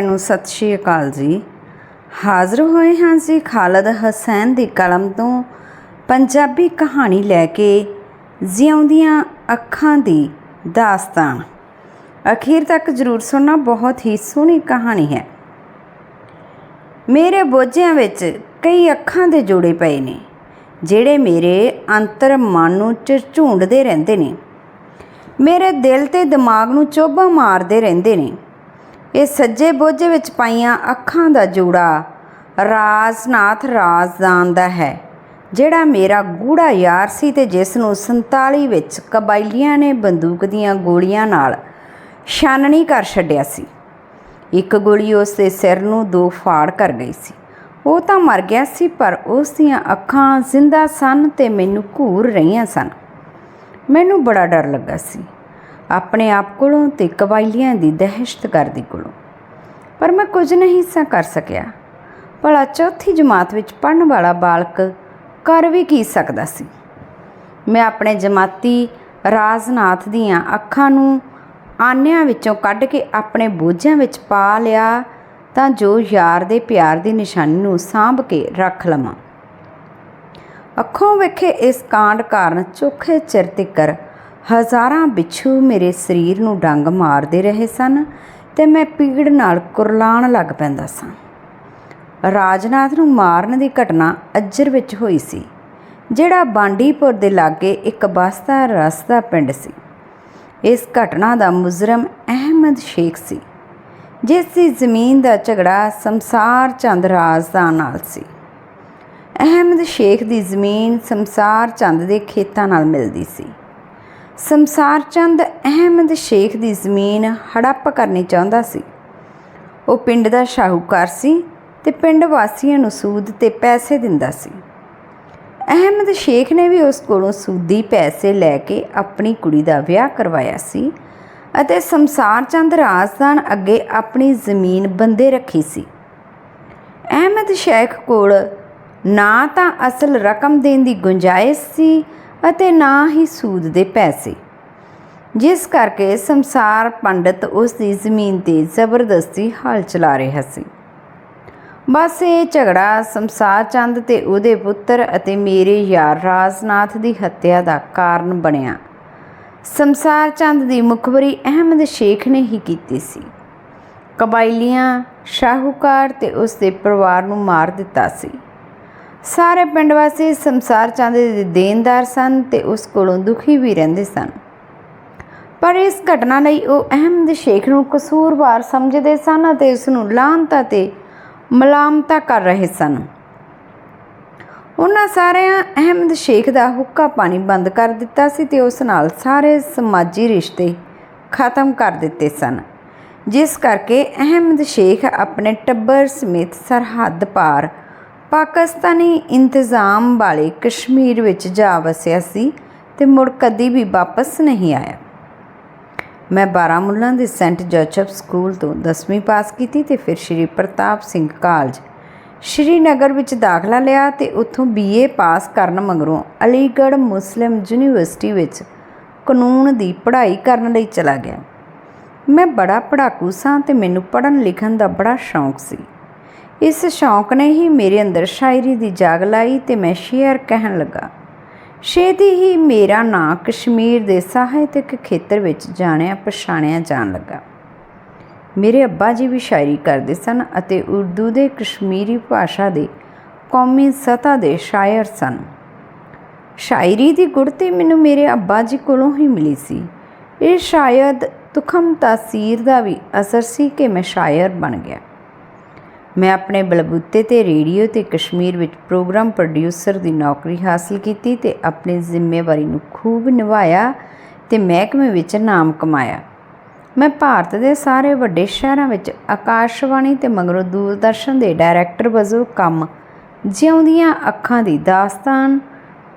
ਨੂੰ ਸਤਿ ਸ਼੍ਰੀ ਅਕਾਲ ਜੀ। ਹਾਜ਼ਰ ਹੋਏ ਹਾਂ ਜੀ ਖਾਲਦ ਹਸੈਨ ਦੀ ਕਲਮ ਤੋਂ ਪੰਜਾਬੀ ਕਹਾਣੀ ਲੈ ਕੇ ਜਿਉਂਦੀਆਂ ਅੱਖਾਂ ਦੀ ਦਾਸਤਾਨ। ਅਖੀਰ ਤੱਕ ਜ਼ਰੂਰ ਸੁਣਨਾ ਬਹੁਤ ਹੀ ਸੋਹਣੀ ਕਹਾਣੀ ਹੈ। ਮੇਰੇ ਬੋਝਿਆਂ ਵਿੱਚ ਕਈ ਅੱਖਾਂ ਦੇ ਜੋੜੇ ਪਏ ਨੇ, ਜਿਹੜੇ ਮੇਰੇ ਅੰਤਰ ਮਨ ਨੂੰ ਝੂੰਡਦੇ ਰਹਿੰਦੇ ਨੇ। ਮੇਰੇ ਦਿਲ ਤੇ ਦਿਮਾਗ ਨੂੰ ਚੋਭਾ ਮਾਰਦੇ ਰਹਿੰਦੇ ਨੇ। ਇਹ ਸੱਜੇ ਬੋਝੇ ਵਿੱਚ ਪਾਈਆਂ ਅੱਖਾਂ ਦਾ ਜੋੜਾ ਰਾਜਨਾਥ ਰਾਜਦਾਨ ਦਾ ਹੈ, ਜਿਹੜਾ ਮੇਰਾ ਗੂੜਾ ਯਾਰ ਸੀ ਤੇ ਜਿਸ ਨੂੰ 47 ਵਿੱਚ ਕਬਾਇਲੀਆਂ ਨੇ ਬੰਦੂਕ ਦੀਆਂ ਗੋਲੀਆਂ ਨਾਲ ਛਾਨਣੀ ਕਰ ਛੱਡਿਆ ਸੀ। ਇੱਕ ਗੋਲੀ ਉਸ ਦੇ ਸਿਰ ਨੂੰ ਦੋ ਫਾੜ ਕਰ ਗਈ ਸੀ। ਉਹ ਤਾਂ ਮਰ ਗਿਆ ਸੀ, ਪਰ ਉਸ ਦੀਆਂ ਅੱਖਾਂ ਜ਼ਿੰਦਾ ਸਨ ਤੇ ਮੈਨੂੰ ਘੂਰ ਰਹੀਆਂ ਸਨ। ਮੈਨੂੰ ਬੜਾ ਡਰ ਲੱਗਾ ਸੀ। ਆਪਣੇ ਆਪ ਕੋਲੋਂ ਤੇ ਕਬਾਇਲੀਆਂ ਦੀ ਦਹਿਸ਼ਤਗਰਦੀ ਕੋਲੋਂ। ਪਰ ਮੈਂ ਕੁਝ ਨਹੀਂ ਸਾ ਕਰ ਸਕਿਆ। ਭਲਾ ਚੌਥੀ ਜਮਾਤ ਵਿੱਚ ਪੜਨ ਵਾਲਾ ਬਾਲਕ ਕਰ ਵੀ ਕੀ ਸਕਦਾ ਸੀ? ਮੈਂ ਆਪਣੇ ਜਮਾਤੀ ਰਾਜਨਾਥ ਦੀਆਂ ਅੱਖਾਂ ਨੂੰ ਆਨਿਆਂ ਵਿੱਚੋਂ ਕੱਢ ਕੇ ਆਪਣੇ ਬੋਝਾਂ ਵਿੱਚ ਪਾ ਲਿਆ ਤਾਂ ਜੋ ਯਾਰ ਦੇ ਪਿਆਰ ਦੀ ਨਿਸ਼ਾਨੀ ਨੂੰ ਸਾਂਭ ਕੇ ਰੱਖ ਲਵਾਂ। ਅੱਖੋਂ ਵੇਖੇ ਇਸ ਕਾਂਡ ਕਾਰਨ ਚੋਖੇ ਚਿਰ ਤਿੱਕਰ ਹਜ਼ਾਰਾਂ ਬਿੱਛੂ ਮੇਰੇ ਸਰੀਰ ਨੂੰ ਡੰਗ ਮਾਰਦੇ ਰਹੇ ਸਨ ਤੇ ਮੈਂ ਪੀੜ ਨਾਲ ਕੁਰਲਾਣ ਲੱਗ ਪੈਂਦਾ ਸਾਂ। ਰਾਜਨਾਥ ਨੂੰ ਮਾਰਨ ਦੀ ਘਟਨਾ ਅੱਜਰ ਵਿੱਚ ਹੋਈ ਸੀ, ਜਿਹੜਾ ਬਾਂਡੀਪੁਰ ਦੇ ਲਾਗੇ ਇੱਕ ਬਸਤਾ ਰਸਤਾ ਪਿੰਡ ਸੀ। ਇਸ ਘਟਨਾ ਦਾ ਮੁਜਰਮ ਅਹਿਮਦ ਸ਼ੇਖ ਸੀ, ਜਿਸ ਦੀ ਜ਼ਮੀਨ ਦਾ ਝਗੜਾ ਸੰਸਾਰ ਚੰਦ ਰਾਜਦਾਨ ਨਾਲ ਸੀ। ਅਹਿਮਦ ਸ਼ੇਖ ਦੀ ਜ਼ਮੀਨ ਸੰਸਾਰ ਚੰਦ ਦੇ ਖੇਤਾਂ ਨਾਲ ਮਿਲਦੀ ਸੀ। ਸੰਸਾਰ ਚੰਦ ਅਹਿਮਦ ਸ਼ੇਖ ਦੀ ਜ਼ਮੀਨ ਹੜੱਪ ਕਰਨੀ ਚਾਹੁੰਦਾ ਸੀ। ਉਹ ਪਿੰਡ ਦਾ ਸ਼ਾਹੂਕਾਰ ਸੀ ਤੇ ਪਿੰਡ ਵਾਸੀਆਂ ਨੂੰ ਸੂਦ ਤੇ ਪੈਸੇ ਦਿੰਦਾ ਸੀ। ਅਹਿਮਦ ਸ਼ੇਖ ਨੇ ਵੀ ਉਸ ਕੋਲੋਂ ਸੂਦੀ ਪੈਸੇ ਲੈ ਕੇ ਆਪਣੀ ਕੁੜੀ ਦਾ ਵਿਆਹ ਕਰਵਾਇਆ ਸੀ ਅਤੇ ਸੰਸਾਰ ਚੰਦ ਰਾਜਦਾਨ ਅੱਗੇ ਆਪਣੀ ਜ਼ਮੀਨ ਬੰਦੇ ਰੱਖੀ ਸੀ। ਅਹਿਮਦ ਸ਼ੇਖ ਕੋਲ ਨਾ ਤਾਂ ਅਸਲ ਰਕਮ ਦੇਣ ਦੀ ਗੁੰਜਾਇਸ਼ ਸੀ ਅਤੇ ਨਾ ਹੀ ਸੂਦ ਦੇ ਪੈਸੇ। ਜਿਸ ਕਰਕੇ ਸੰਸਾਰ ਪੰਡਤ ਉਸ ਦੀ ਜ਼ਮੀਨ ਤੇ ਜ਼ਬਰਦਸਤੀ ਹਲ ਚਲਾ ਰਿਹਾ ਸੀ। ਬਸ ਇਹ ਝਗੜਾ ਸੰਸਾਰ ਚੰਦ ਤੇ ਉਹਦੇ ਪੁੱਤਰ ਅਤੇ ਮੇਰੇ ਯਾਰ ਰਾਜਨਾਥ ਦੀ ਹੱਤਿਆ ਦਾ ਕਾਰਨ ਬਣਿਆ। ਸੰਸਾਰ ਚੰਦ ਦੀ ਮੁਖਬਰੀ ਅਹਿਮਦ ਸ਼ੇਖ ਨੇ ਹੀ ਕੀਤੀ ਸੀ। ਕਬਾਇਲੀਆਂ, ਸ਼ਾਹੂਕਾਰ ਤੇ ਉਸ ਦੇ ਪਰਿਵਾਰ ਨੂੰ ਮਾਰ ਦਿੱਤਾ ਸੀ। ਸਾਰੇ ਪਿੰਡ ਵਾਸੀ ਸੰਸਾਰ ਚੰਦ ਦੇ ਦੇਨਦਾਰ ਸਨ ਤੇ ਉਸ ਕੋਲੋਂ ਦੁਖੀ ਵੀ ਰਹਿੰਦੇ ਸਨ। ਪਰ ਇਸ ਘਟਨਾ ਲਈ ਉਹ ਅਹਿਮਦ ਸ਼ੇਖ ਨੂੰ ਕਸੂਰਵਾਰ ਸਮਝਦੇ ਸਨ ਅਤੇ ਉਸ ਨੂੰ ਲਾਂਤਾ ਤੇ ਮਲਾਮਤਾ ਕਰ ਰਹੇ ਸਨ। ਉਹਨਾਂ ਸਾਰਿਆਂ ਅਹਿਮਦ ਸ਼ੇਖ ਦਾ ਹੁੱਕਾ ਪਾਣੀ ਬੰਦ ਕਰ ਦਿੱਤਾ ਸੀ ਤੇ ਉਸ ਨਾਲ ਸਾਰੇ ਸਮਾਜੀ ਰਿਸ਼ਤੇ ਖਤਮ ਕਰ ਦਿੱਤੇ ਸਨ, ਜਿਸ ਕਰਕੇ ਅਹਿਮਦ ਸ਼ੇਖ ਆਪਣੇ ਟੱਬਰ ਸਮੇਤ ਸਰਹੱਦ ਪਾਰ ਪਾਕਿਸਤਾਨੀ ਇੰਤਜ਼ਾਮ ਵਾਲੇ ਕਸ਼ਮੀਰ ਵਿੱਚ ਜਾ ਵਸਿਆ ਸੀ ਤੇ ਮੁੜ ਕਦੀ ਵੀ ਵਾਪਸ ਨਹੀਂ ਆਇਆ। ਮੈਂ ਬਾਰਾਮੁੱਲਾ ਦੇ ਸੈਂਟ ਜੋਸਫ ਸਕੂਲ ਤੋਂ 10ਵੀਂ ਪਾਸ ਕੀਤੀ ਤੇ ਫਿਰ ਸ਼੍ਰੀ ਪ੍ਰਤਾਪ ਸਿੰਘ ਕਾਲਜ ਸ਼੍ਰੀਨਗਰ ਵਿੱਚ ਦਾਖਲਾ ਲਿਆ ਤੇ ਉੱਥੋਂ ਬੀਏ ਪਾਸ ਕਰਨ ਮਗਰੋਂ ਅਲੀਗੜ੍ਹ ਮੁਸਲਿਮ ਯੂਨੀਵਰਸਿਟੀ ਵਿੱਚ ਕਾਨੂੰਨ ਦੀ ਪੜ੍ਹਾਈ ਕਰਨ ਲਈ ਚਲਾ ਗਿਆ। ਮੈਂ ਬੜਾ ਪੜ੍ਹਾਕੂ ਸਾਂ ਤੇ ਮੈਨੂੰ ਪੜ੍ਹਨ ਲਿਖਣ ਦਾ ਬੜਾ ਸ਼ੌਂਕ ਸੀ। ਇਸ ਸ਼ੌਂਕ ਨੇ ਹੀ ਮੇਰੇ ਅੰਦਰ ਸ਼ਾਇਰੀ ਦੀ ਜਾਗ ਲਾਈ ਤੇ ਮੈਂ ਸ਼ੇਅਰ ਕਹਿਣ ਲੱਗਾ, ਛੇਤੀ ਹੀ ਮੇਰਾ ਨਾਂ ਕਸ਼ਮੀਰ ਦੇ ਸਾਹਿਤਕ ਖੇਤਰ ਵਿੱਚ ਜਾਣਿਆ ਪਛਾਣਿਆ ਜਾਣ ਲੱਗਾ। ਮੇਰੇ ਅੱਬਾ ਜੀ ਵੀ ਸ਼ਾਇਰੀ ਕਰਦੇ ਸਨ ਅਤੇ ਉਰਦੂ ਦੇ ਕਸ਼ਮੀਰੀ ਭਾਸ਼ਾ ਦੇ ਕੌਮੀ ਸਤ੍ਹਾ ਦੇ ਸ਼ਾਇਰ ਸਨ। ਸ਼ਾਇਰੀ ਦੀ ਗੁੜਤੀ ਮੈਨੂੰ ਮੇਰੇ ਅੱਬਾ ਜੀ ਕੋਲੋਂ ਹੀ ਮਿਲੀ ਸੀ। ਇਹ ਸ਼ਾਇਦ ਤੁਖਮ ਤਾਸੀਰ ਦਾ ਵੀ ਅਸਰ ਸੀ ਕਿ ਮੈਂ ਸ਼ਾਇਰ ਬਣ ਗਿਆ। ਮੈਂ ਆਪਣੇ ਬਲਬੂਤੇ ਤੇ ਰੇਡੀਓ ਤੇ ਕਸ਼ਮੀਰ ਵਿੱਚ ਪ੍ਰੋਗਰਾਮ ਪ੍ਰੋਡਿਊਸਰ ਦੀ ਨੌਕਰੀ ਹਾਸਲ ਕੀਤੀ ਤੇ ਆਪਣੀ ਜ਼ਿੰਮੇਵਾਰੀ ਨੂੰ ਖੂਬ ਨਿਭਾਇਆ ਤੇ ਮਹਿਕਮੇ ਵਿੱਚ ਨਾਮ ਕਮਾਇਆ। ਮੈਂ ਭਾਰਤ ਦੇ ਸਾਰੇ ਵੱਡੇ ਸ਼ਹਿਰਾਂ ਵਿੱਚ ਆਕਾਸ਼ਵਾਣੀ ਤੇ ਮਗਰੋਂ ਦੂਰਦਰਸ਼ਨ ਦੇ ਡਾਇਰੈਕਟਰ ਵਜੋਂ ਕੰਮ ਜਿਉਂਦੀਆਂ ਅੱਖਾਂ ਦੀ ਦਾਸਤਾਨ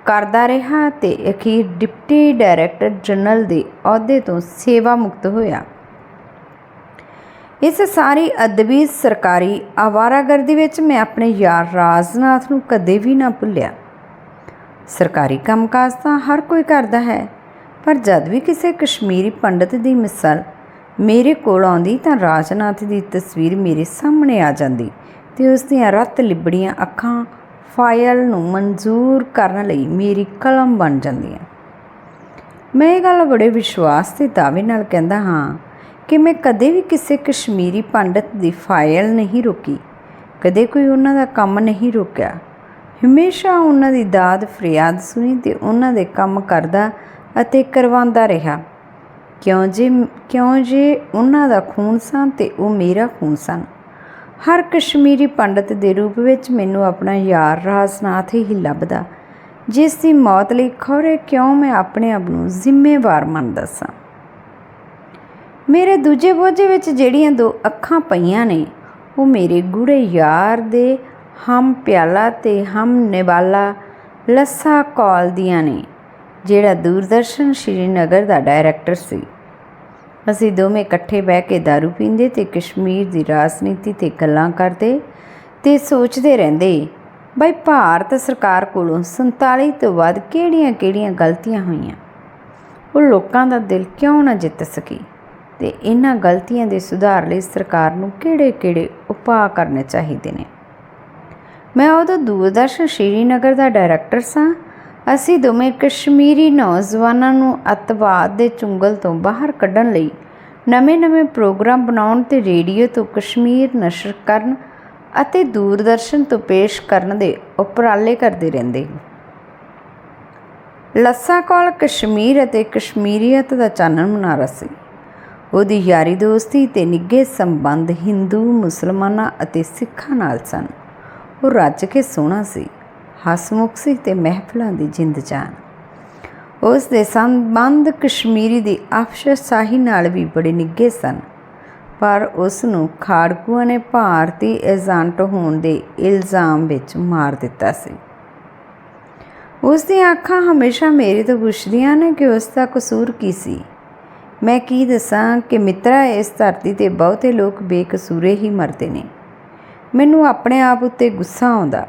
ਕਰਦਾ ਰਿਹਾ ਤੇ ਅਖੀਰ ਡਿਪਟੀ ਡਾਇਰੈਕਟਰ ਜਨਰਲ ਦੇ ਅਹੁਦੇ ਤੋਂ ਸੇਵਾ ਮੁਕਤ ਹੋਇਆ। ਇਸ ਸਾਰੀ ਅਦਬੀ ਸਰਕਾਰੀ ਆਵਾਰਾਗਰਦੀ ਵਿੱਚ ਮੈਂ ਆਪਣੇ ਯਾਰ ਰਾਜਨਾਥ ਨੂੰ ਕਦੇ ਵੀ ਨਾ ਭੁੱਲਿਆ। ਸਰਕਾਰੀ ਕੰਮਕਾਜ ਤਾਂ ਹਰ ਕੋਈ ਕਰਦਾ ਹੈ, ਪਰ ਜਦ ਵੀ ਕਿਸੇ ਕਸ਼ਮੀਰੀ ਪੰਡਤ ਦੀ ਮਿਸਲ ਮੇਰੇ ਕੋਲ ਆਉਂਦੀ ਤਾਂ ਰਾਜਨਾਥ ਦੀ ਤਸਵੀਰ ਮੇਰੇ ਸਾਹਮਣੇ ਆ ਜਾਂਦੀ ਤੇ ਉਸ ਦੀਆਂ ਰੱਤ ਲਿਬੜੀਆਂ ਅੱਖਾਂ ਫਾਇਲ ਨੂੰ ਮਨਜ਼ੂਰ ਕਰਨ ਲਈ ਮੇਰੀ ਕਲਮ ਬਣ ਜਾਂਦੀਆਂ। ਮੈਂ ਇਹ ਗੱਲ ਬੜੇ ਵਿਸ਼ਵਾਸ ਤੇ ਦਾਅਵੇ ਨਾਲ ਕਹਿੰਦਾ ਹਾਂ ਕਿ ਮੈਂ ਕਦੇ ਵੀ ਕਿਸੇ ਕਸ਼ਮੀਰੀ ਪੰਡਤ ਦੀ ਫਾਈਲ ਨਹੀਂ ਰੋਕੀ, ਕਦੇ ਕੋਈ ਉਹਨਾਂ ਦਾ ਕੰਮ ਨਹੀਂ ਰੋਕਿਆ। ਹਮੇਸ਼ਾ ਉਹਨਾਂ ਦੀ ਦਾਦ ਫਰਿਆਦ ਸੁਣੀ ਤੇ ਉਹਨਾਂ ਦੇ ਕੰਮ ਕਰਦਾ ਅਤੇ ਕਰਵਾਉਂਦਾ ਰਿਹਾ। ਕਿਉਂ ਜੇ ਕਿਉਂ ਜੇ ਉਹਨਾਂ ਦਾ ਖੂਨ ਸਨ ਤੇ ਉਹ ਮੇਰਾ ਖੂਨ ਸਨ? ਹਰ ਕਸ਼ਮੀਰੀ ਪੰਡਤ ਦੇ ਰੂਪ ਵਿੱਚ ਮੈਨੂੰ ਆਪਣਾ ਯਾਰ ਰਾਜਨਾਥ ਹੀ ਲੱਭਦਾ, ਜਿਸ ਦੀ ਮੌਤ ਲਈ ਖੌਰੇ ਕਿਉਂ ਮੈਂ ਆਪਣੇ ਆਪ ਨੂੰ ਜ਼ਿੰਮੇਵਾਰ ਮੰਨਦਾ ਸਾਂ? ਮੇਰੇ ਦੂਜੇ ਬੋਝੇ ਵਿੱਚ ਜਿਹੜੀਆਂ ਦੋ ਅੱਖਾਂ ਪਈਆਂ ਨੇ, ਉਹ ਮੇਰੇ ਗੂੜੇ ਯਾਰ ਦੇ ਹਮ ਪਿਆਲਾ ਤੇ ਹਮ ਨਿਵਾਲਾ ਲੱਸਾ ਕੌਲ ਦੀਆਂ ਨੇ, ਜਿਹੜਾ ਦੂਰਦਰਸ਼ਨ ਸ਼੍ਰੀਨਗਰ ਦਾ ਡਾਇਰੈਕਟਰ ਸੀ। ਅਸੀਂ ਦੋਵੇਂ ਇਕੱਠੇ ਬਹਿ ਕੇ दारू ਪੀਂਦੇ ਤੇ ਕਸ਼ਮੀਰ ਦੀ ਰਾਜਨੀਤੀ ਤੇ ਗੱਲਾਂ ਕਰਦੇ ਤੇ ਸੋਚਦੇ ਰਹਿੰਦੇ, ਬਈ ਭਾਰਤ ਸਰਕਾਰ ਕੋਲੋਂ 47 ਤੋਂ ਵੱਧ ਕਿਹੜੀਆਂ-ਕਿਹੜੀਆਂ ਗਲਤੀਆਂ ਹੋਈਆਂ? ਉਹ ਲੋਕਾਂ ਦਾ ਦਿਲ ਕਿਉਂ ਨਾ ਜਿੱਤ ਸਕੀ? ਤੇ ਇਹਨਾਂ ਗਲਤੀਆਂ ਦੇ ਸੁਧਾਰ ਲਈ ਸਰਕਾਰ ਨੂੰ ਕਿਹੜੇ-ਕਿਹੜੇ ਉਪਾਅ ਕਰਨੇ ਚਾਹੀਦੇ ਨੇ? ਮੈਂ ਉਦੋਂ ਦੂਰਦਰਸ਼ਨ ਸ਼੍ਰੀਨਗਰ ਦਾ ਡਾਇਰੈਕਟਰ ਸਾਂ। ਅਸੀਂ ਦੋਵੇਂ ਕਸ਼ਮੀਰੀ ਨੌਜਵਾਨਾਂ ਨੂੰ ਅੱਤਵਾਦ ਦੇ ਚੁੰਗਲ ਤੋਂ ਬਾਹਰ ਕੱਢਣ ਲਈ ਨਵੇਂ-ਨਵੇਂ ਪ੍ਰੋਗਰਾਮ ਬਣਾਉਣ ਤੇ ਰੇਡੀਓ ਤੋਂ ਕਸ਼ਮੀਰ ਨਸ਼ਰ ਕਰਨ ਅਤੇ ਦੂਰਦਰਸ਼ਨ ਤੋਂ ਪੇਸ਼ ਕਰਨ ਦੇ ਉਪਰਾਲੇ ਕਰਦੇ ਰਹਿੰਦੇ ਲੱਸਾ ਕੌਲ ਕਸ਼ਮੀਰ ਅਤੇ ਕਸ਼ਮੀਰੀਅਤ ਦਾ ਚਾਨਣ ਮਨਾਰਾ ਸੀ। ਉਹਦੀ ਯਾਰੀ ਦੋਸਤੀ ਤੇ ਨਿੱਘੇ ਸੰਬੰਧ ਹਿੰਦੂ, ਮੁਸਲਮਾਨਾਂ ਅਤੇ ਸਿੱਖਾਂ ਨਾਲ ਸਨ। ਉਹ ਰੱਜ ਕੇ ਸੋਹਣਾ ਸੀ, ਹਸਮੁਖ ਸੀ ਤੇ ਮਹਿਫਲਾਂ ਦੀ ਜਿੰਦ ਜਾਨ। ਉਸ ਦੇ ਸੰਬੰਧ ਕਸ਼ਮੀਰੀ ਦੀ ਅਫਸਰਸ਼ਾਹੀ ਨਾਲ ਵੀ ਬੜੇ ਨਿੱਘੇ ਸਨ, ਪਰ ਉਸ ਨੂੰ ਖਾੜਕੂਆਂ ਨੇ ਭਾਰਤੀ ਏਜੰਟ ਹੋਣ ਦੇ ਇਲਜ਼ਾਮ ਵਿੱਚ ਮਾਰ ਦਿੱਤਾ ਸੀ। ਉਸ ਦੀਆਂ ਅੱਖਾਂ ਹਮੇਸ਼ਾ ਮੇਰੇ ਤੋਂ ਪੁੱਛਦੀਆਂ ਨੇ ਕਿ ਉਸ ਦਾ ਕਸੂਰ ਕੀ ਸੀ। ਮੈਂ ਕੀ ਦੱਸਾਂ ਕਿ ਮਿੱਤਰਾ ਇਸ ਧਰਤੀ ਤੇ ਬਹੁਤੇ ਲੋਕ ਬੇਕਸੂਰੇ ਹੀ ਮਰਦੇ ਨੇ। ਮੈਨੂੰ ਆਪਣੇ ਆਪ ਉੱਤੇ ਗੁੱਸਾ ਆਉਂਦਾ।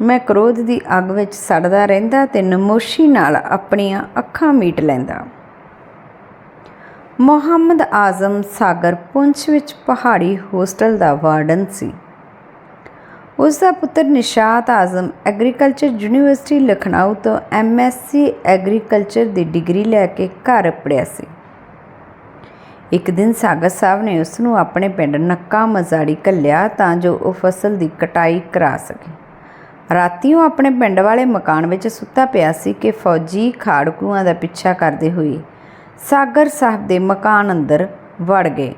ਮੈਂ ਕ੍ਰੋਧ ਦੀ ਅੱਗ ਵਿੱਚ ਸੜਦਾ ਰਹਿੰਦਾ ਤੇ ਨਮੋਸ਼ੀ ਨਾਲ ਆਪਣੀਆਂ ਅੱਖਾਂ ਮੀਟ ਲੈਂਦਾ। ਮੁਹੰਮਦ ਆਜ਼ਮ ਸਾਗਰ ਪੁੰਛ ਵਿੱਚ ਪਹਾੜੀ ਹੋਸਟਲ ਦਾ ਵਾਰਡਨ ਸੀ। ਉਸ ਦਾ ਪੁੱਤਰ ਨਿਸ਼ਾਤ ਆਜ਼ਮ ਐਗਰੀਕਲਚਰ ਯੂਨੀਵਰਸਿਟੀ ਲਖਨਊ ਤੋਂ ਐਮਐਸਸੀ ਐਗਰੀਕਲਚਰ ਦੀ ਡਿਗਰੀ ਲੈ ਕੇ ਘਰ ਪੜਿਆ ਸੀ। ਇੱਕ ਦਿਨ ਸਾਗਰ ਸਾਹਿਬ ਨੇ ਉਸ ਨੂੰ ਆਪਣੇ ਪਿੰਡ ਨੱਕਾ ਮਜ਼ਾੜੀ ਕੱਲਿਆ ਤਾਂ ਜੋ ਉਹ ਫਸਲ ਦੀ ਕਟਾਈ ਕਰਾ ਸਕੇ। ਰਾਤੀ ਉਹ ਆਪਣੇ ਪਿੰਡ ਵਾਲੇ ਮਕਾਨ ਵਿੱਚ ਸੁੱਤਾ ਪਿਆ ਸੀ ਕਿ ਫੌਜੀ ਖਾੜਕੂਆਂ ਦਾ ਪਿੱਛਾ ਕਰਦੇ ਹੋਏ ਸਾਗਰ ਸਾਹਿਬ ਦੇ ਮਕਾਨ ਅੰਦਰ ਵੜ ਗਏ।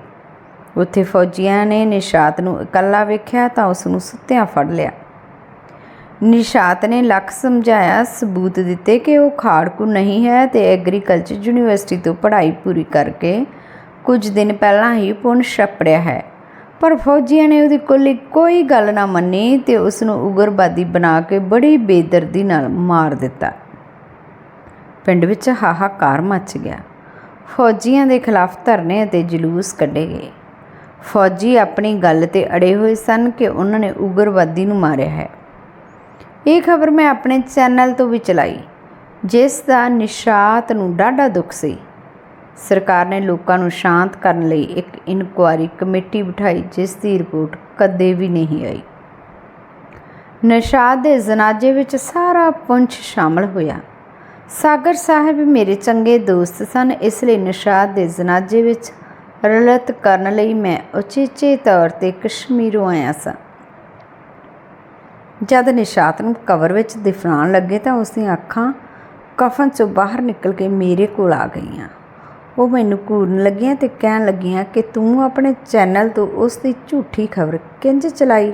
ਉੱਥੇ ਫੌਜੀਆਂ ਨੇ ਨਿਸ਼ਾਤ ਨੂੰ ਇਕੱਲਾ ਵੇਖਿਆ ਤਾਂ ਉਸ ਨੂੰ ਸੁੱਤਿਆਂ ਫੜ ਲਿਆ। ਨਿਸ਼ਾਤ ਨੇ ਲੱਖ ਸਮਝਾਇਆ, ਸਬੂਤ ਦਿੱਤੇ ਕਿ ਉਹ ਖਾੜਕੂ ਨਹੀਂ ਹੈ ਤੇ ਐਗਰੀਕਲਚਰ ਯੂਨੀਵਰਸਿਟੀ ਤੋਂ ਪੜ੍ਹਾਈ ਪੂਰੀ ਕਰਕੇ ਕੁਝ ਦਿਨ ਪਹਿਲਾਂ ਹੀ ਪੁੰਨ ਛਪੜਿਆ ਹੈ। ਪਰ ਫੌਜੀਆਂ ਨੇ ਉਹਦੀ ਕੋਲੀ ਕੋਈ ਗੱਲ ਨਾ ਮੰਨੀ ਤੇ ਉਸ ਨੂੰ ਉਗਰਵਾਦੀ ਬਣਾ ਕੇ ਬੜੀ ਬੇਦਰਦੀ ਨਾਲ ਮਾਰ ਦਿੱਤਾ। ਪਿੰਡ ਵਿੱਚ ਹਾਹਾਕਾਰ ਮਚ ਗਿਆ। ਫੌਜੀਆਂ ਦੇ ਖਿਲਾਫ ਧਰਨੇ ਅਤੇ ਜਲੂਸ ਕੱਢੇ ਗਏ। ਫੌਜੀ ਆਪਣੀ ਗੱਲ ਤੇ ਅੜੇ ਹੋਏ ਸਨ ਕਿ ਉਹਨਾਂ ਨੇ ਉਗਰਵਾਦੀ ਨੂੰ ਮਾਰਿਆ ਹੈ। ਇਹ ਖਬਰ ਮੈਂ ਆਪਣੇ ਚੈਨਲ ਤੋਂ ਵੀ ਚਲਾਈ, ਜਿਸ ਦਾ ਨਿਸ਼ਾਤ ਨੂੰ ਡਾਢਾ ਦੁੱਖ ਸੀ। ਸਰਕਾਰ ਨੇ ਲੋਕਾਂ ਨੂੰ ਸ਼ਾਂਤ ਕਰਨ ਲਈ ਇੱਕ ਇਨਕੁਆਇਰੀ ਕਮੇਟੀ ਬਿਠਾਈ, ਜਿਸ ਦੀ ਰਿਪੋਰਟ ਕਦੇ ਵੀ ਨਹੀਂ ਆਈ। ਨਸ਼ਾਦ ਦੇ ਜਨਾਜ਼ੇ ਵਿੱਚ ਸਾਰਾ ਪੁੰਛ ਸ਼ਾਮਲ ਹੋਇਆ। ਸਾਗਰ ਸਾਹਿਬ ਮੇਰੇ ਚੰਗੇ ਦੋਸਤ ਸਨ, ਇਸ ਲਈ ਨਿਸ਼ਾਤ ਦੇ ਜਨਾਜ਼ੇ ਵਿੱਚ ਰਲਤ ਕਰਨ ਲਈ ਮੈਂ ਉਚੇਚੇ ਤੌਰ ਤੇ ਕਸ਼ਮੀਰੋਂ ਆਇਆ ਸਾਂ। ਜਦ ਨਿਸ਼ਾਤ ਨੂੰ ਕਵਰ ਵਿੱਚ ਦਫਨਾਉਣ ਲੱਗੇ ਤਾਂ ਉਸ ਦੀਆਂ ਅੱਖਾਂ ਕਫਨ ਚੋਂ ਬਾਹਰ ਨਿਕਲ ਕੇ ਮੇਰੇ ਕੋਲ ਆ ਗਈਆਂ। ਉਹ ਮੈਨੂੰ ਘੂਰਨ ਲੱਗੀਆਂ ਤੇ ਕਹਿਣ ਲੱਗੀਆਂ ਕਿ ਤੂੰ ਆਪਣੇ ਚੈਨਲ ਤੋਂ ਉਸ ਦੀ ਝੂਠੀ ਖਬਰ ਕਿੰਜ ਚਲਾਈ?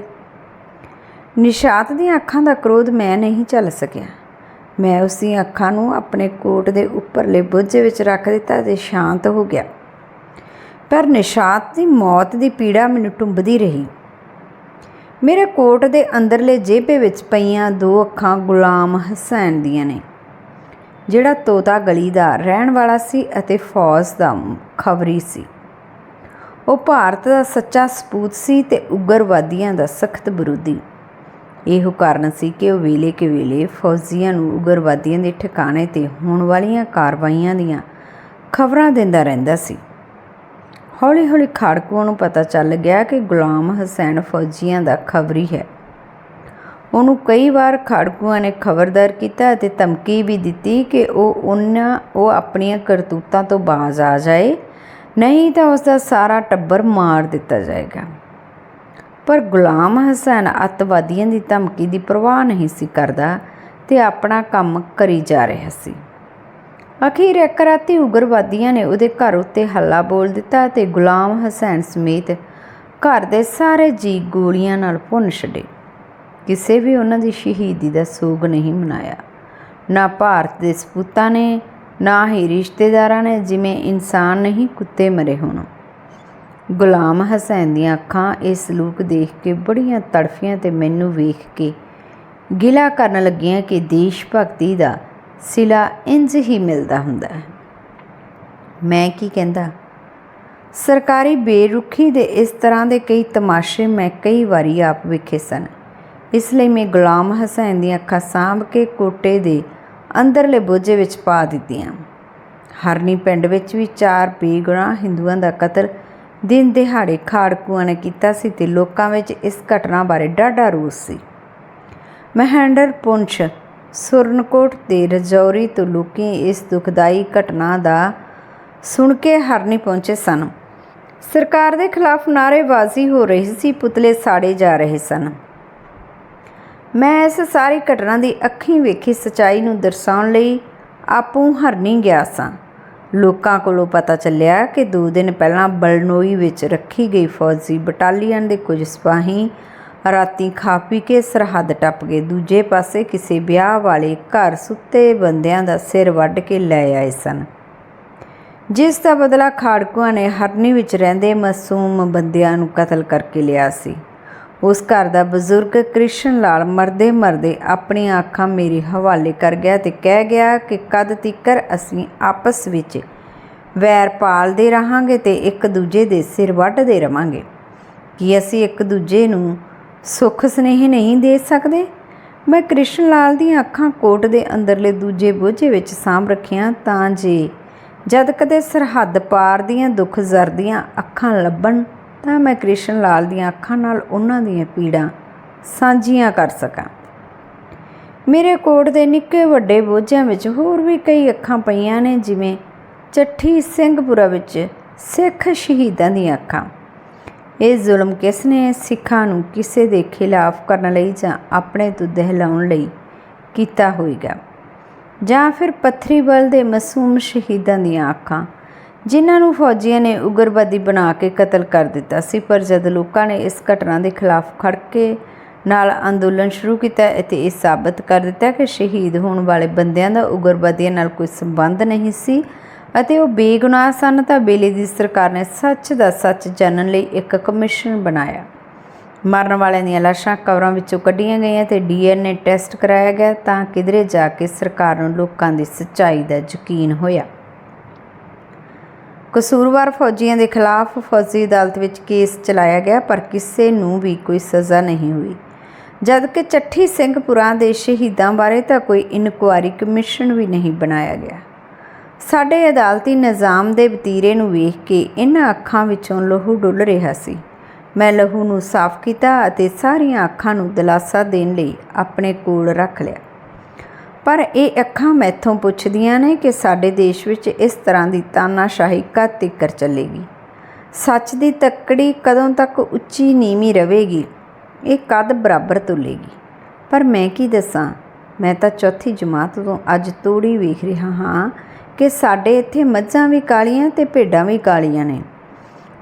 ਨਿਸ਼ਾਤ ਦੀਆਂ ਅੱਖਾਂ ਦਾ ਕ੍ਰੋਧ ਮੈਂ ਨਹੀਂ ਝੱਲ ਸਕਿਆ। ਮੈਂ ਉਸ ਦੀਆਂ ਅੱਖਾਂ ਨੂੰ ਆਪਣੇ ਕੋਟ ਦੇ ਉੱਪਰਲੇ ਬੋਝੇ ਵਿੱਚ ਰੱਖ ਦਿੱਤਾ ਤੇ ਸ਼ਾਂਤ ਹੋ ਗਿਆ। ਪਰ ਨਿਸ਼ਾਤ ਦੀ ਮੌਤ ਦੀ ਪੀੜਾ ਮੈਨੂੰ ਟੁੰਬਦੀ ਰਹੀ। ਮੇਰੇ ਕੋਟ ਦੇ ਅੰਦਰਲੇ ਜੇਬੇ ਵਿੱਚ ਪਈਆਂ ਦੋ ਅੱਖਾਂ ਗੁਲਾਮ ਹਸੈਨ ਦੀਆਂ ਨੇ। ਜਿਹੜਾ ਤੋਤਾ ਗਲੀ ਦਾ ਰਹਿਣ ਵਾਲਾ ਸੀ ਅਤੇ ਫੌਜ ਦਾ ਖਬਰੀ ਸੀ। ਉਹ ਭਾਰਤ ਦਾ ਸੱਚਾ ਸਪੂਤ ਸੀ ਤੇ ਉਗਰਵਾਦੀਆਂ ਦਾ ਸਖਤ ਵਿਰੋਧੀ। ਇਹੋ ਕਾਰਨ ਸੀ ਕਿ ਉਹ ਵੇਲੇ ਕੇ ਵੇਲੇ ਫੌਜੀਆਂ ਨੂੰ ਉਗਰਵਾਦੀਆਂ ਦੇ ਠਿਕਾਣੇ ਤੇ ਹੋਣ ਵਾਲੀਆਂ ਕਾਰਵਾਈਆਂ ਦੀਆਂ ਖਬਰਾਂ ਦਿੰਦਾ ਰਹਿੰਦਾ ਸੀ। ਹੌਲੀ-ਹੌਲੀ ਖਾੜਕੂਆਂ ਨੂੰ ਪਤਾ ਚੱਲ ਗਿਆ ਕਿ ਗੁਲਾਮ ਹਸੈਨ ਫੌਜੀਆਂ ਦਾ ਖਬਰੀ ਹੈ। ਉਹਨੂੰ ਕਈ ਵਾਰ ਖਾੜਕੂਆਂ ਨੇ ਖਬਰਦਾਰ ਕੀਤਾ ਅਤੇ ਧਮਕੀ ਵੀ ਦਿੱਤੀ ਕਿ ਉਹ ਉਹਨਾਂ, ਉਹ ਆਪਣੀਆਂ ਕਰਤੂਤਾਂ ਤੋਂ ਬਾਜ਼ ਆ ਜਾਏ। ਨਹੀਂ ਤਾਂ ਉਸ ਦਾ ਸਾਰਾ ਟੱਬਰ ਮਾਰ ਦਿੱਤਾ ਜਾਏਗਾ। ਪਰ ਗੁਲਾਮ ਹਸੈਨ ਅੱਤਵਾਦੀਆਂ ਦੀ ਧਮਕੀ ਦੀ ਪਰਵਾਹ ਨਹੀਂ ਸੀ ਕਰਦਾ ਤੇ ਆਪਣਾ ਕੰਮ ਕਰੀ ਜਾ ਰਿਹਾ ਸੀ। ਅਖੀਰ ਇੱਕ ਰਾਤੀ ਉਗਰਵਾਦੀਆਂ ਨੇ ਉਹਦੇ ਘਰ ਉੱਤੇ ਹੱਲਾ ਬੋਲ ਦਿੱਤਾ ਤੇ ਗੁਲਾਮ ਹਸੈਨ ਸਮੇਤ ਘਰ ਦੇ ਸਾਰੇ ਜੀ ਗੋਲੀਆਂ ਨਾਲ ਭੁੰਨ ਛੱਡੇ। ਕਿਸੇ ਵੀ ਉਹਨਾਂ ਦੀ ਸ਼ਹੀਦੀ ਦਾ ਸੋਗ ਨਹੀਂ ਮਨਾਇਆ। ਨਾ ਭਾਰਤ ਦੇ ਸਪੂਤਾਂ ਨੇ, ਨਾ ਹੀ ਰਿਸ਼ਤੇਦਾਰਾਂ ਨੇ ਜਿਵੇਂ ਇਨਸਾਨ ਨਹੀਂ ਕੁੱਤੇ ਮਰੇ ਹੋਣ। ਗੁਲਾਮ ਹਸੈਨ ਦੀਆਂ ਅੱਖਾਂ ਇਹ ਸਲੂਕ ਦੇਖ ਕੇ ਬੜੀਆਂ ਤੜਫੀਆਂ ਤੇ ਮੈਨੂੰ ਵੇਖ ਕੇ ਗਿਲਾ ਕਰਨ ਲੱਗੀਆਂ ਕਿ ਦੇਸ਼ ਭਗਤੀ ਦਾ ਸਿਲਾ ਇੰਜ ਹੀ ਮਿਲਦਾ ਹੁੰਦਾ ਹੈ। ਮੈਂ ਕੀ ਕਹਿੰਦਾ? ਸਰਕਾਰੀ ਬੇਰੁਖੀ ਦੇ ਇਸ ਤਰ੍ਹਾਂ ਦੇ ਕਈ ਤਮਾਸ਼ੇ ਮੈਂ ਕਈ ਵਾਰੀ ਆਪ ਵੇਖੇ ਸਨ। ਇਸ ਲਈ ਮੈਂ ਗੁਲਾਮ ਹਸੈਨ ਦੀਆਂ ਅੱਖਾਂ ਸਾਂਭ ਕੇ ਕੋਟੇ ਦੇ ਅੰਦਰਲੇ ਬੋਝੇ ਵਿੱਚ ਪਾ ਦਿੱਤੀਆਂ। ਹਰਨੀ ਪਿੰਡ ਵਿੱਚ ਵੀ ਚਾਰ ਬੇਗੁਨਾਹ ਹਿੰਦੂਆਂ ਦਾ ਕਤਲ ਦਿਨ ਦਿਹਾੜੇ ਖਾੜਕੂਆਂ ਨੇ ਕੀਤਾ ਸੀ ਤੇ ਲੋਕਾਂ ਵਿੱਚ ਇਸ ਘਟਨਾ ਬਾਰੇ ਡਾਢਾ ਰੋਸ ਸੀ। ਮਹਿੰਦਰ ਪੁੰਛ, ਸੁਰਨਕੋਟ ਤੇ ਰਜੌਰੀ ਤੋਂ ਲੋਕੀ ਇਸ ਦੁਖਦਾਈ ਘਟਨਾ ਦਾ ਸੁਣ ਕੇ ਹਰਨੀ ਪਹੁੰਚੇ ਸਨ। ਸਰਕਾਰ ਦੇ ਖਿਲਾਫ ਨਾਅਰੇਬਾਜ਼ੀ ਹੋ ਰਹੀ ਸੀ, ਪੁਤਲੇ ਸਾੜੇ ਜਾ ਰਹੇ ਸਨ। ਮੈਂ ਇਸ ਸਾਰੀ ਘਟਨਾ ਦੀ ਅੱਖੀਂ ਵੇਖੀ ਸਚਾਈ ਨੂੰ ਦਰਸਾਉਣ ਲਈ ਆਪੂ ਹਰਨੀ ਗਿਆ ਸਾਂ। ਲੋਕਾਂ ਕੋਲੋਂ ਪਤਾ ਚੱਲਿਆ ਕਿ 2 ਦਿਨ ਪਹਿਲਾਂ ਬਲਨੋਈ ਵਿੱਚ ਰੱਖੀ ਗਈ ਫੌਜੀ ਬਟਾਲੀਅਨ ਦੇ ਕੁਝ ਸਿਪਾਹੀ ਰਾਤੀ ਖਾ ਪੀ ਕੇ ਸਰਹੱਦ ਟੱਪ ਗਏ। ਦੂਜੇ ਪਾਸੇ ਕਿਸੇ ਵਿਆਹ ਵਾਲੇ ਘਰ ਸੁੱਤੇ ਬੰਦਿਆਂ ਦਾ ਸਿਰ ਵੱਢ ਕੇ ਲੈ ਆਏ ਸਨ। ਜਿਸ ਦਾ ਬਦਲਾ ਖਾੜਕੂਆਂ ਨੇ ਹਰਨੀ ਵਿੱਚ ਰਹਿੰਦੇ ਮਾਸੂਮ ਬੰਦਿਆਂ ਨੂੰ ਕਤਲ ਕਰਕੇ ਲਿਆ ਸੀ। ਉਸ ਘਰ ਦਾ ਬਜ਼ੁਰਗ ਕ੍ਰਿਸ਼ਨ ਲਾਲ ਮਰਦੇ ਮਰਦੇ ਆਪਣੀਆਂ ਅੱਖਾਂ ਮੇਰੇ ਹਵਾਲੇ ਕਰ ਗਿਆ ਤੇ ਕਹਿ ਗਿਆ ਕਿ ਕਦ ਤੀਕਰ ਅਸੀਂ ਆਪਸ ਵਿੱਚ ਵੈਰ ਪਾਲਦੇ ਰਹਾਂਗੇ ਤੇ ਇੱਕ ਦੂਜੇ ਦੇ ਸਿਰ ਵੱਢਦੇ ਰਵਾਂਗੇ? ਕੀ ਅਸੀਂ ਇੱਕ ਦੂਜੇ ਨੂੰ ਸੁੱਖ ਸਨੇਹ ਨਹੀਂ ਦੇ ਸਕਦੇ? ਮੈਂ ਕ੍ਰਿਸ਼ਨ ਲਾਲ ਦੀਆਂ ਅੱਖਾਂ ਕੋਟ ਦੇ ਅੰਦਰਲੇ ਦੂਜੇ ਬੋਝੇ ਵਿੱਚ ਸਾਂਭ ਰੱਖੀਆਂ ਤਾਂ ਜੇ ਜਦ ਕਦੇ ਸਰਹੱਦ ਪਾਰ ਦੀਆਂ ਦੁੱਖ ਜ਼ਰਦੀਆਂ ਅੱਖਾਂ ਲੱਭਣ ਤਾਂ ਮੈਂ ਕ੍ਰਿਸ਼ਨ ਲਾਲ ਦੀਆਂ ਅੱਖਾਂ ਨਾਲ ਉਹਨਾਂ ਦੀਆਂ ਪੀੜਾਂ ਸਾਂਝੀਆਂ ਕਰ ਸਕਾਂ। ਮੇਰੇ ਕੋਟ ਦੇ ਨਿੱਕੇ ਵੱਡੇ ਬੋਝਿਆਂ ਵਿੱਚ ਹੋਰ ਵੀ ਕਈ ਅੱਖਾਂ ਪਈਆਂ ਨੇ, ਜਿਵੇਂ ਚੱਠੀ ਸਿੰਘਪੁਰਾ ਵਿੱਚ ਸਿੱਖ ਸ਼ਹੀਦਾਂ ਦੀਆਂ ਅੱਖਾਂ। ਇਹ ਜ਼ੁਲਮ ਕਿਸ ਨੇ ਸਿੱਖਾਂ ਨੂੰ ਕਿਸੇ ਦੇ ਖਿਲਾਫ ਕਰਨ ਲਈ ਜਾਂ ਆਪਣੇ ਤੋਂ ਦਹਿਲਾਉਣ ਲਈ ਕੀਤਾ ਹੋਵੇਗਾ ਜਾਂ ਫਿਰ ਪੱਥਰੀ ਬਲ ਦੇ ਮਾਸੂਮ ਸ਼ਹੀਦਾਂ ਦੀਆਂ ਅੱਖਾਂ ਜਿਨ੍ਹਾਂ ਨੂੰ ਫੌਜੀਆਂ ਨੇ ਉਗਰਵਾਦੀ ਬਣਾ ਕੇ ਕਤਲ ਕਰ ਦਿੱਤਾ ਸੀ, ਪਰ ਜਦ ਲੋਕਾਂ ਨੇ ਇਸ ਘਟਨਾ ਦੇ ਖਿਲਾਫ ਖੜਕੇ ਨਾਲ ਅੰਦੋਲਨ ਸ਼ੁਰੂ ਕੀਤਾ ਅਤੇ ਇਹ ਸਾਬਤ ਕਰ ਦਿੱਤਾ ਕਿ ਸ਼ਹੀਦ ਹੋਣ ਵਾਲੇ ਬੰਦਿਆਂ ਦਾ ਉਗਰਵਾਦੀਆਂ ਨਾਲ ਕੋਈ ਸੰਬੰਧ ਨਹੀਂ ਸੀ ਅਤੇ ਉਹ ਬੇਗੁਨਾਹ ਸਨ, ਤਾਂ ਬੇਲੇ ਦੀ ਸਰਕਾਰ ਨੇ ਸੱਚ ਦਾ ਸੱਚ ਜਾਣਨ ਲਈ ਇੱਕ ਕਮਿਸ਼ਨ ਬਣਾਇਆ। ਮਰਨ ਵਾਲਿਆਂ ਦੀਆਂ ਲਾਸ਼ਾਂ ਕਬਰਾਂ ਵਿੱਚੋਂ ਕੱਢੀਆਂ ਗਈਆਂ ਤੇ ਡੀਐਨਏ ਟੈਸਟ ਕਰਾਇਆ ਗਿਆ ਤਾਂ ਕਿਧਰੇ ਜਾ ਕੇ ਸਰਕਾਰ ਨੂੰ ਲੋਕਾਂ ਦੀ ਸੱਚਾਈ ਦਾ ਯਕੀਨ ਹੋਇਆ। ਕਸੂਰਵਾਰ ਫੌਜੀਆਂ ਦੇ ਖਿਲਾਫ ਫੌਜੀ ਅਦਾਲਤ ਵਿੱਚ ਕੇਸ ਚਲਾਇਆ ਗਿਆ, ਪਰ ਕਿਸੇ ਨੂੰ ਵੀ ਕੋਈ ਸਜ਼ਾ ਨਹੀਂ ਹੋਈ। ਜਦਕਿ ਚੱਠੀ ਸਿੰਘ ਪੁਰਾਂ ਦੇ ਸ਼ਹੀਦਾਂ ਬਾਰੇ ਤਾਂ ਕੋਈ ਇਨਕੁਆਰੀ ਕਮਿਸ਼ਨ ਵੀ ਨਹੀਂ ਬਣਾਇਆ ਗਿਆ। ਸਾਡੇ ਅਦਾਲਤੀ ਨਿਜ਼ਾਮ ਦੇ ਵਤੀਰੇ ਨੂੰ ਵੇਖ ਕੇ ਇਹਨਾਂ ਅੱਖਾਂ ਵਿੱਚੋਂ ਲਹੂ ਡੁੱਲ ਰਿਹਾ ਸੀ। ਮੈਂ ਲਹੂ ਨੂੰ ਸਾਫ਼ ਕੀਤਾ ਅਤੇ ਸਾਰੀਆਂ ਅੱਖਾਂ ਨੂੰ ਦਿਲਾਸਾ ਦੇਣ ਲਈ ਆਪਣੇ ਕੋਲ ਰੱਖ ਲਿਆ। ਪਰ ਇਹ ਅੱਖਾਂ ਮੈਥੋਂ ਪੁੱਛਦੀਆਂ ਨੇ ਕਿ ਸਾਡੇ ਦੇਸ਼ ਵਿੱਚ ਇਸ ਤਰ੍ਹਾਂ ਦੀ ਤਾਨਾਸ਼ਾਹੀ ਕਦ ਤੀਕਰ ਚੱਲੇਗੀ? ਸੱਚ ਦੀ ਤੱਕੜੀ ਕਦੋਂ ਤੱਕ ਉੱਚੀ ਨੀਵੀਂ ਰਹੇਗੀ? ਇਹ ਕਦ ਬਰਾਬਰ ਤੁਲੇਗੀ? ਪਰ ਮੈਂ ਕੀ ਦੱਸਾਂ? ਮੈਂ ਤਾਂ ਚੌਥੀ ਜਮਾਤ ਤੋਂ ਅੱਜ ਤੋੜੀ ਵੇਖ ਰਿਹਾ ਹਾਂ ਕਿ ਸਾਡੇ ਇੱਥੇ ਮੱਝਾਂ ਵੀ ਕਾਲੀਆਂ ਤੇ ਭੇਡਾਂ ਵੀ ਕਾਲੀਆਂ ਨੇ।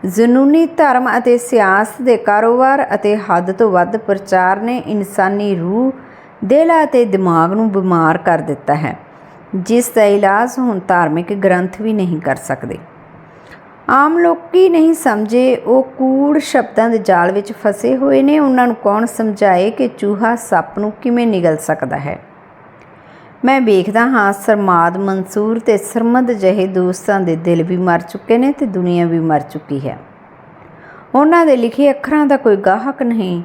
ਜਨੂਨੀ ਧਰਮ ਅਤੇ ਸਿਆਸਤ ਦੇ ਕਾਰੋਬਾਰ ਅਤੇ ਹੱਦ ਤੋਂ ਵੱਧ ਪ੍ਰਚਾਰ ਨੇ ਇਨਸਾਨੀ ਰੂਹ ਦਿਲ ਅਤੇ ਦਿਮਾਗ ਨੂੰ ਬਿਮਾਰ ਕਰ ਦਿੱਤਾ ਹੈ, ਜਿਸ ਦਾ ਇਲਾਜ ਹੁਣ ਧਾਰਮਿਕ ਗ੍ਰੰਥ ਵੀ ਨਹੀਂ ਕਰ ਸਕਦੇ। ਆਮ ਲੋਕੀ ਨਹੀਂ ਸਮਝੇ ਉਹ ਕੂੜ ਸ਼ਬਦਾਂ ਦੇ ਜਾਲ ਵਿੱਚ ਫਸੇ ਹੋਏ ਨੇ। ਉਹਨਾਂ ਨੂੰ ਕੌਣ ਸਮਝਾਏ ਕਿ ਚੂਹਾ ਸੱਪ ਨੂੰ ਕਿਵੇਂ ਨਿਗਲ ਸਕਦਾ ਹੈ? ਮੈਂ ਵੇਖਦਾ ਹਾਂ ਸਰਮਾਦ ਮਨਸੂਰ ਤੇ ਸਰਮਦ ਜਿਹੇ ਦੋਸਤਾਂ ਦੇ ਦਿਲ ਵੀ ਮਰ ਚੁੱਕੇ ਨੇ ਤੇ ਦੁਨੀਆ ਵੀ ਮਰ ਚੁੱਕੀ ਹੈ। ਉਹਨਾਂ ਦੇ ਲਿਖੇ ਅੱਖਰਾਂ ਦਾ ਕੋਈ ਗਾਹਕ ਨਹੀਂ।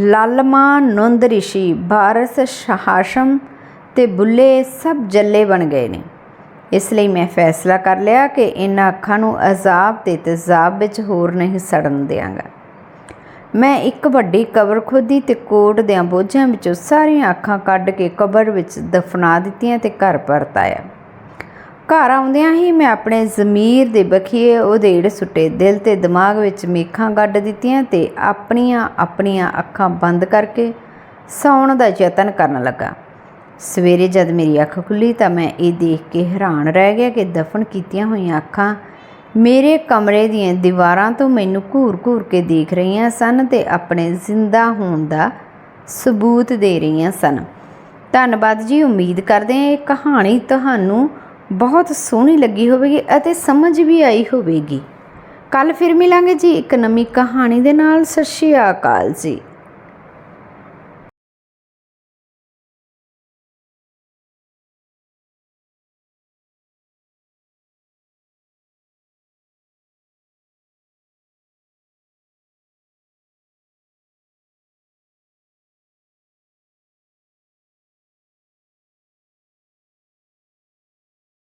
ਲਾਲਮਾ ਨੁੰਦ ਰਿਸ਼ੀ ਬਾਰਸ ਹਾਸ਼ਮ ਤੇ ਬੁੱਲੇ ਸਭ ਜੱਲੇ ਬਣ ਗਏ ਨੇ। ਇਸ ਲਈ ਮੈਂ ਫੈਸਲਾ ਕਰ ਲਿਆ ਕਿ ਇਹਨਾਂ ਅੱਖਾਂ ਨੂੰ ਅਜ਼ਾਬ ਤੇ ਤਜ਼ਾਬ ਵਿੱਚ ਹੋਰ ਨਹੀਂ ਸੜਨ ਦਿਆਂਗਾ। ਮੈਂ ਇੱਕ ਵੱਡੀ ਕਬਰ ਖੋਦੀ ਤੇ ਕੋਟ ਦਿਆਂ ਬੋਝਾਂ ਵਿੱਚੋਂ ਸਾਰੀਆਂ ਅੱਖਾਂ ਕੱਢ ਕੇ ਕਬਰ ਵਿੱਚ ਦਫਨਾ ਦਿੱਤੀਆਂ ਤੇ ਘਰ ਪਰਤ ਆਇਆ ਘਰ ਆਉਂਦਿਆਂ ਹੀ ਮੈਂ ਆਪਣੇ ਜ਼ਮੀਰ ਦੇ ਬਖੀਏ ਉਧੇੜ ਸੁੱਟੇ ਦਿਲ ਤੇ ਦਿਮਾਗ ਵਿੱਚ ਮੇਖਾਂ ਗੱਡ ਦਿੱਤੀਆਂ ਤੇ ਆਪਣੀਆਂ ਆਪਣੀਆਂ ਅੱਖਾਂ ਬੰਦ ਕਰਕੇ ਸੌਣ ਦਾ ਯਤਨ ਕਰਨ ਲੱਗਾ। ਸਵੇਰੇ ਜਦ ਮੇਰੀ ਅੱਖ ਖੁੱਲੀ ਤਾਂ ਮੈਂ ਇਹ ਦੇਖ ਕੇ ਹੈਰਾਨ ਰਹਿ ਗਿਆ ਕਿ ਦਫਨ ਕੀਤੀਆਂ ਹੋਈਆਂ ਅੱਖਾਂ ਮੇਰੇ ਕਮਰੇ ਦੀਆਂ ਦੀਵਾਰਾਂ ਤੋਂ ਮੈਨੂੰ ਘੂਰ-ਘੂਰ ਕੇ ਦੇਖ ਰਹੀਆਂ ਸਨ ਤੇ ਆਪਣੇ ਜ਼ਿੰਦਾ ਹੋਣ ਦਾ ਸਬੂਤ ਦੇ ਰਹੀਆਂ ਸਨ। ਧੰਨਵਾਦ ਜੀ, ਉਮੀਦ ਕਰਦੇ ਹਾਂ ਇਹ ਕਹਾਣੀ ਤੁਹਾਨੂੰ ਬਹੁਤ ਸੋਹਣੀ ਲੱਗੀ ਹੋਵੇਗੀ ਅਤੇ ਸਮਝ ਵੀ ਆਈ ਹੋਵੇਗੀ। ਕੱਲ ਫਿਰ ਮਿਲਾਂਗੇ ਜੀ ਇੱਕ ਨਵੀਂ ਕਹਾਣੀ ਦੇ ਨਾਲ। ਸਤਿ ਸ਼੍ਰੀ ਅਕਾਲ ਜੀ।